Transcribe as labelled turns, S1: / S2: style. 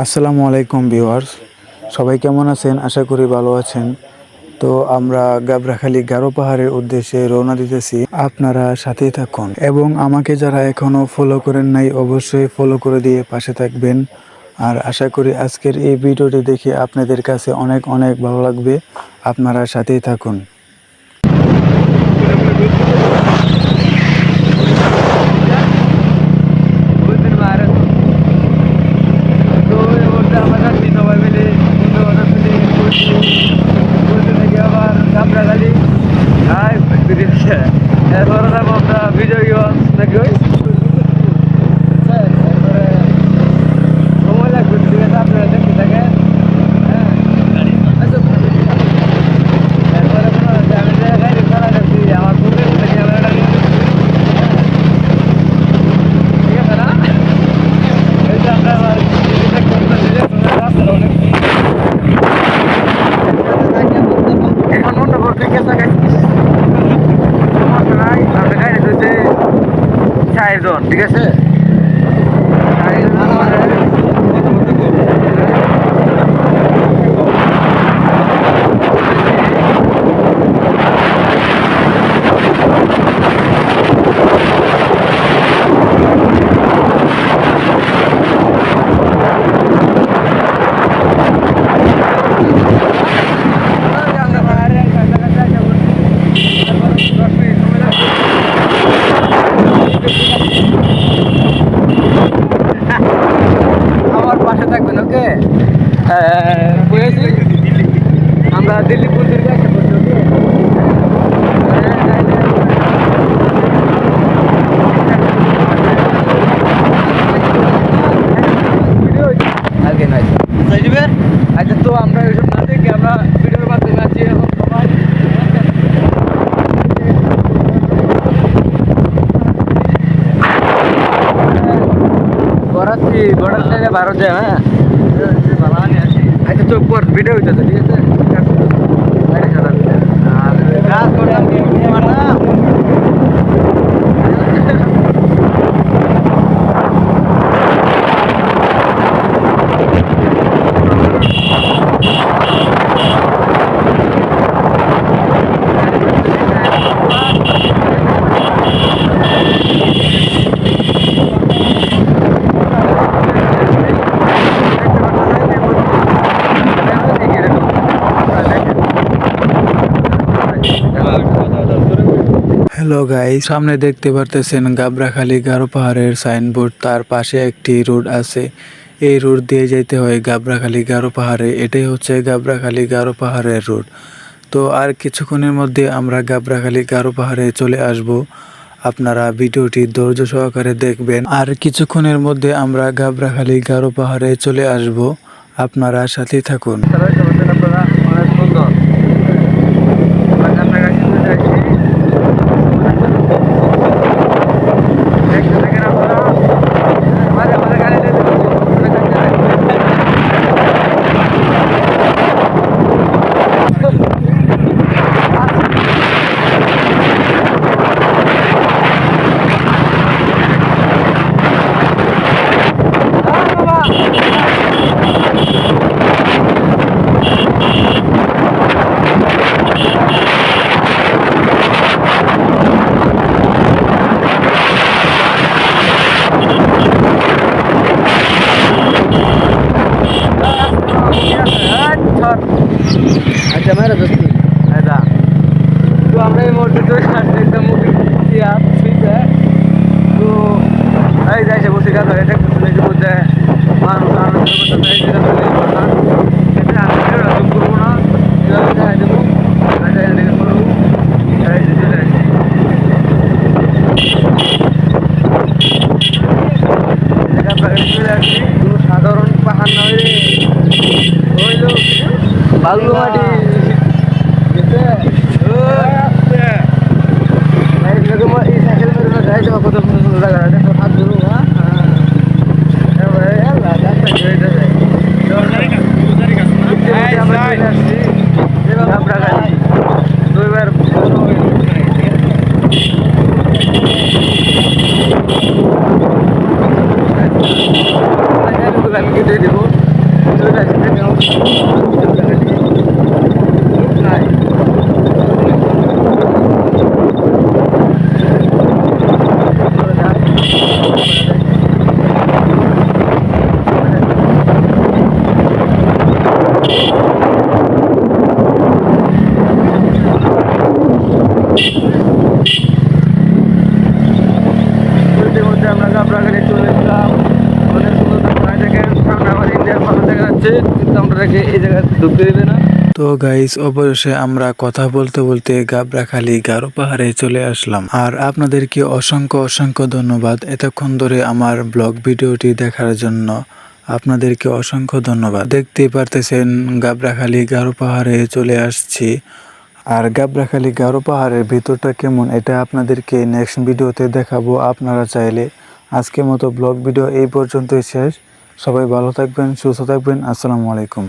S1: আসসালামু আলাইকুম ভিউয়ার্স। সবাই কেমন আছেন? আশা করি ভালো আছেন। তো আমরা গাবরাখালি গারো পাহাড়ের উদ্দেশ্যে রওনা দিতেছি। আপনারা সাথেই থাকুন। এবং আমাকে যারা এখনও ফলো করেন নাই, অবশ্যই ফলো করে দিয়ে পাশে থাকবেন। আর আশা করি আজকের এই ভিডিওটি দেখে আপনাদের কাছে অনেক অনেক ভালো লাগবে। আপনারা সাথেই থাকুন
S2: বুঝতে পারে তো এর মধ্যে আমরা যাচ্ছি সবাই মিলে বন্ধু বান্ধব মিলে বলতে থেকে আবার কামরাখালি আর বেরিয়েছে এরপরে যাব আমরা বিজয়গঞ্জ নাকি ওই এরপরে সময় লাগবে ঠিক আছে আপনারা দেখতে থাকেন হ্যাঁ এরপরে মনে হচ্ছে আমি যে গাড়ি চালা যাচ্ছি আমার বুকের মধ্যে ক্যামেরাটা নিয়ে ঠিক আছে না এই যে আমরা আবার জিনিসটা করতেছি যে তোমরা রাস্তাটা অনেক এখন অন্য পক্ষে কেসা খাইছি সমস্যা নাই আমরা গাড়ি ধরছে চারজন ঠিক আছে চারজন মানে আমার পাশে থাকবেন ওকে বুঝেছি আমরা দিল্লি পুলিশের কাছে করছি ওকে আগে নয় আচ্ছা তো আমরা ওইসব না দেখি আমরা ভিডিওর মাধ্যমে আছি এখন সবাই করাচ্ছি বর্ডার থেকে ভারত যায় হ্যাঁ? আচ্ছা চোখ পর ভিডিও হইতেছে ঠিক আছে? গাছ চালাবি
S1: হ্যালো গাই সামনে দেখতে পারতেছেন গাবরাখালী গারো পাহাড়ের সাইনবোর্ড। তার পাশে একটি রোড আছে। এই রোড দিয়ে যেতে হয় গাবরাখালী গারো পাহাড়ে। এটাই হচ্ছে গাবরাখালী গারো পাহাড়ের রোড। তো আর কিছুক্ষণের মধ্যে আমরা গাবরাখালী গারো পাহাড়ে চলে আসব। আপনারা ভিডিওটি ধৈর্য সহকারে দেখবেন। আর কিছুক্ষণের মধ্যে আমরা গাবরাখালী গারো পাহাড়ে চলে আসব। আপনারা সাথে থাকুন
S2: অনেক সুন্দর কাছাকাছি চলে আসছি দেখতে থাকেন আপনারা মাঝে মাঝে গাড়ি নিয়ে আচ্ছা মেরে দোস্তি আচ্ছা তো আমরা এই মুহূর্তে চলে আসছি একদম মুখে চেয়ার সুইতে তো এই যাইছে বসে গেল এটা করতে যে বলতে মানুষ আনন্দ করতে এই যেটা বলে কথা এখানে আমি ভিডিওটা জুম করব না এভাবে দেখাই দেবো এটা এদিকে করব এই যে চলে আসছি এটা আপনাকে চলে আসছি কোনো সাধারণ পাহাড় নয় রে হইল বালু মাটি এই সাইকেল মেরে যাই যাব কত জায়গা। হাত ধরু হ্যাঁ দুইবার আমি কেটে দেবো চলে আসছে দেখেন নাই আমরা
S1: তো গাইস অবশেষে আমরা কথা বলতে বলতে গাবরাখালি গারো পাহাড়ে চলে আসলাম। আর আপনাদেরকে অসংখ্য অসংখ্য ধন্যবাদ এতক্ষণ ধরে আমার ব্লগ ভিডিওটি দেখার জন্য। আপনাদেরকে অসংখ্য ধন্যবাদ। দেখতেই পারতেছেন গাবরাখালি গারো পাহাড়ে চলে আসছি। আর গাবরাখালি গারো পাহাড়ের ভিতরটা কেমন, এটা আপনাদেরকে নেক্সট ভিডিওতে দেখাবো আপনারা চাইলে। আজকের মতো ব্লগ ভিডিও এই পর্যন্তই শেষ। সবাই ভালো থাকবেন, সুস্থ থাকবেন। আসসালামু আলাইকুম।